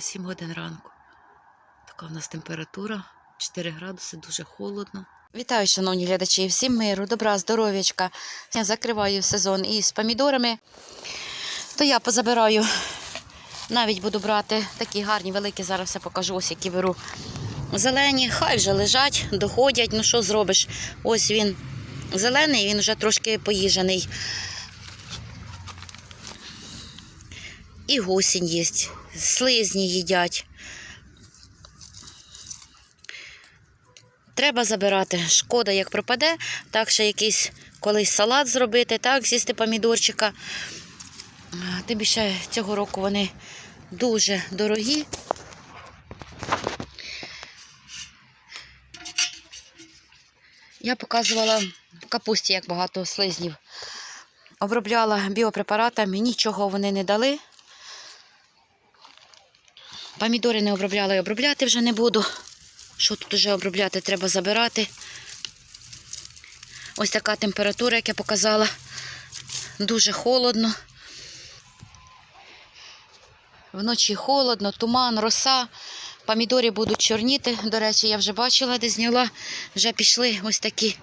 7 годин ранку. Така в нас температура 4 градуси, дуже холодно. Вітаю, шановні глядачі, всім миру, добра, здоров'ячка. Я закриваю сезон із помідорами. То я позабираю, навіть буду брати такі гарні, великі, зараз все покажу, ось які беру. Зелені, хай вже лежать, доходять. Ну що зробиш? Ось він зелений, він вже трошки поїжений. І гусінь є, слизні їдять. Треба забирати. Шкода, як пропаде, так ще якийсь колись салат зробити, так, з'їсти помідорчика. Тим більше цього року вони дуже дорогі. Я показувала в капусті, як багато слизнів. Обробляла біопрепаратами, нічого вони не дали. Помідори не обробляла і обробляти вже не буду. Що тут вже обробляти, треба забирати. Ось така температура, як я показала. Дуже холодно. Вночі холодно, туман, роса. Помідори будуть чорніти. До речі, я вже бачила, де зняла. Вже пішли ось такі.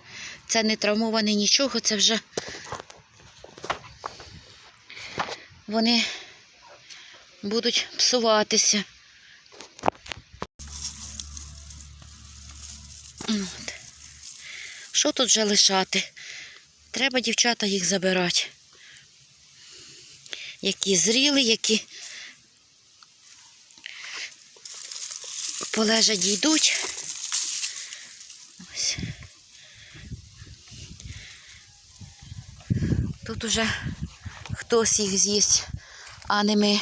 Це не травмований нічого, це вже вони будуть псуватися. Що тут вже лишати? Треба, дівчата, їх забирати. Які зріли, які полежать йдуть. Ось. Тут уже хтось їх з'їсть, а не ми.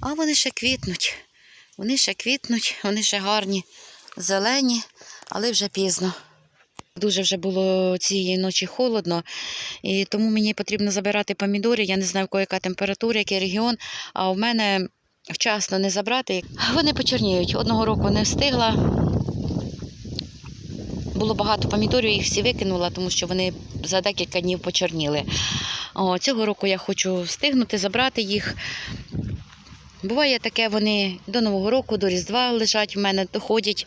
А вони ще квітнуть. Вони ще квітнуть, вони ще гарні, зелені, але вже пізно. Дуже вже було цієї ночі холодно, і тому мені потрібно забирати помідори. Я не знаю, яка температура, який регіон, а в мене вчасно не забрати. Вони почорніють. Одного року не встигла. Було багато помідорів, їх всі викинула, тому що вони за декілька днів почорніли. О, цього року я хочу встигнути забрати їх. Буває таке, вони до Нового року, до Різдва лежать в мене, доходять.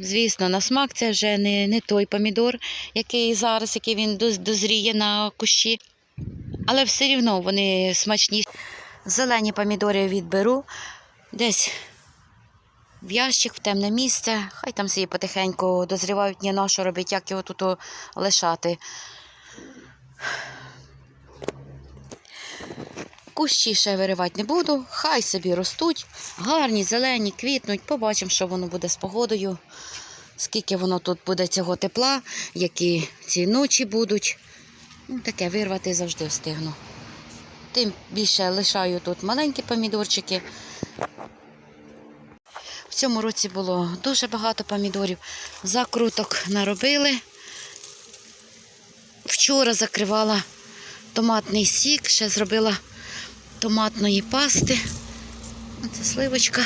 Звісно, на смак це вже не, не той помідор, який зараз, який він дозріє на кущі. Але все рівно вони смачні. Зелені помідори відберу десь в ящик, в темне місце. Хай там собі потихеньку дозрівають, ні на що робить, як його тут лишати. Кущі ще виривати не буду, хай собі ростуть, гарні, зелені, квітнуть. Побачимо, що воно буде з погодою, скільки воно тут буде цього тепла, які ці ночі будуть. Ну, таке вирвати завжди встигну. Тим більше лишаю тут маленькі помідорчики. В цьому році було дуже багато помідорів. Закруток наробили. Вчора закривала томатний сік, ще зробила томатної пасти. Це сливочка.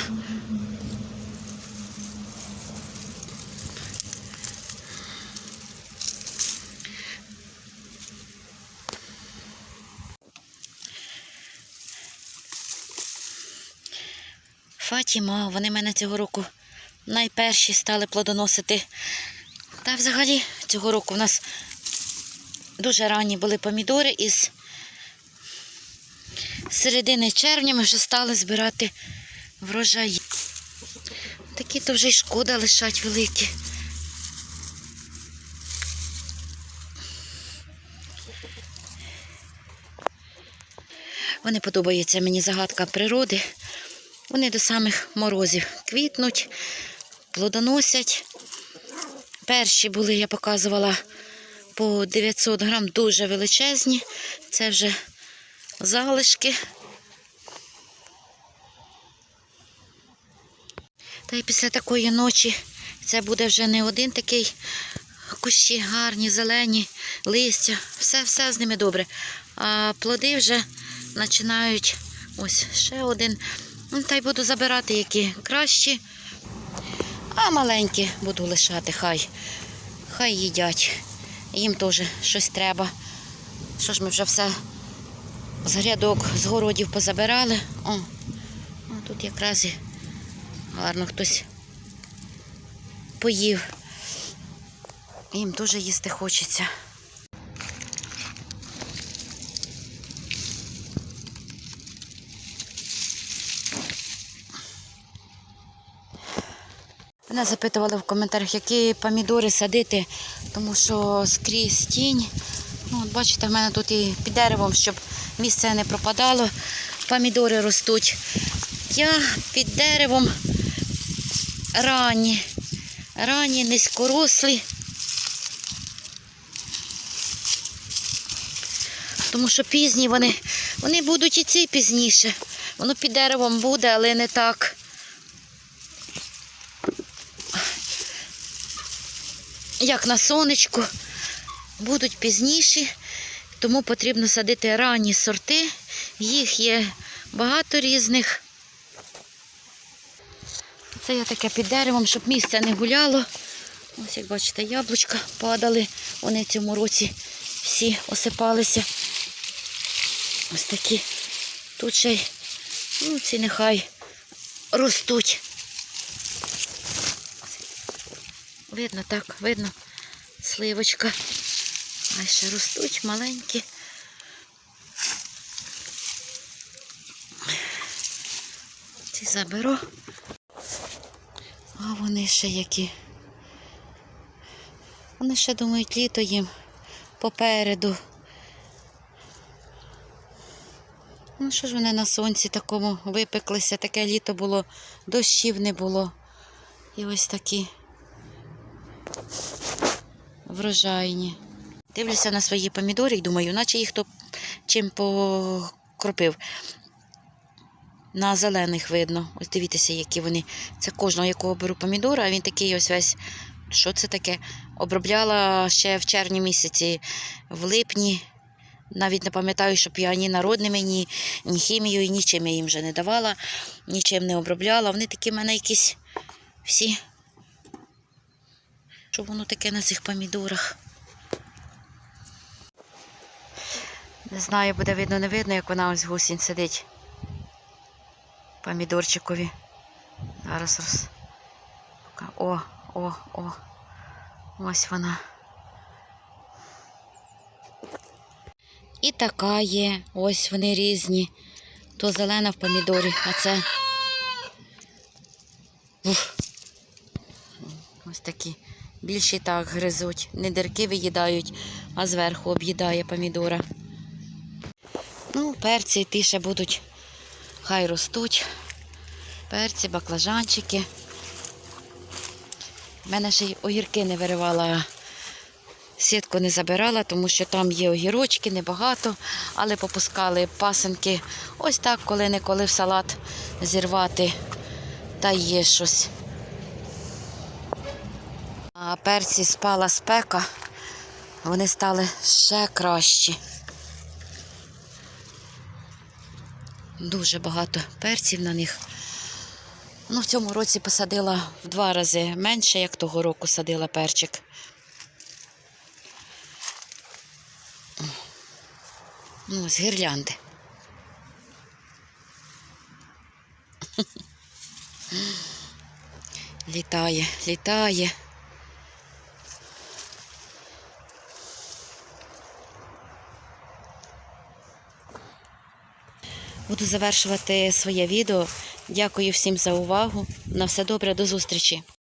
Фатіма, вони мене цього року найперші стали плодоносити. Та взагалі цього року в нас дуже ранні були помідори із з середини червня ми вже стали збирати врожаї. Такі то вже й шкода лишать великі. Вони подобаються мені загадка природи. Вони до самих морозів квітнуть, плодоносять. Перші були, я показувала по 900 грам, дуже величезні. Це вже залишки. Та й після такої ночі це буде вже не один такий кущі гарні, зелені, листя, все-все з ними добре. А плоди вже починають ось ще один. Ну, та й буду забирати, які кращі. А маленькі буду лишати, хай. Хай їдять. Їм теж щось треба. Що ж ми вже все з грядок, з городів позабирали. О, о тут якраз і гарно хтось поїв. Їм дуже їсти хочеться. Мене запитували в коментарях, які помідори садити, тому що скрізь тінь. Ну, от бачите, в мене тут і під деревом, щоб місце не пропадало, помідори ростуть. Я під деревом ранні, ранні, низькорослі. Тому що пізні вони, вони будуть і ці пізніше. Воно під деревом буде, але не так. як на сонечку, будуть пізніші, тому потрібно садити ранні сорти. Їх є багато різних. Це я таке під деревом, щоб місце не гуляло. Ось, як бачите, яблучка падали. Вони в цьому році всі осипалися. Ось такі. Тут ще й ну, ці нехай ростуть. Видно так, видно сливочка. А ще ростуть маленькі. Ці заберу. А вони ще які. Вони ще думають літо їм попереду. Ну що ж вони на сонці такому випеклися, таке літо було, дощів не було. І ось такі врожайні. Дивлюся на свої помідори і думаю, наче їх хто чим покропив. На зелених видно. Ось дивіться, які вони. Це кожного, якого беру помідора, а він такий ось весь. Що це таке? Обробляла ще в червні місяці, в липні. Навіть не пам'ятаю, щоб я ні народними, ні, ні хімією, нічим я їм вже не давала, нічим не обробляла. Вони такі в мене якісь всі що воно таке на цих помідорах. Не знаю, буде видно, не видно, як вона ось гусінь сидить. Помідорчикові. Зараз роз. О, о, о. Ось вона. І така є. Ось вони різні. То зелена в помідорі, а це. Ух. Ось такі. Більші так гризуть. Не дирки виїдають, а зверху об'їдає помідора. Перці ті ще будуть. Хай ростуть. Перці, баклажанчики. У мене ще й огірки не виривала, сітку не забирала, тому що там є огірочки, небагато, але попускали пасенки. Ось так, коли-неколи в салат зірвати, та є щось. А перці спала спека, вони стали ще кращі. Дуже багато перців на них. Ну, в цьому році посадила в два рази менше, як того року садила перчик. Ну, ось гірлянди. Літає, літає. Буду завершувати своє відео. Дякую всім за увагу. На все добре, до зустрічі!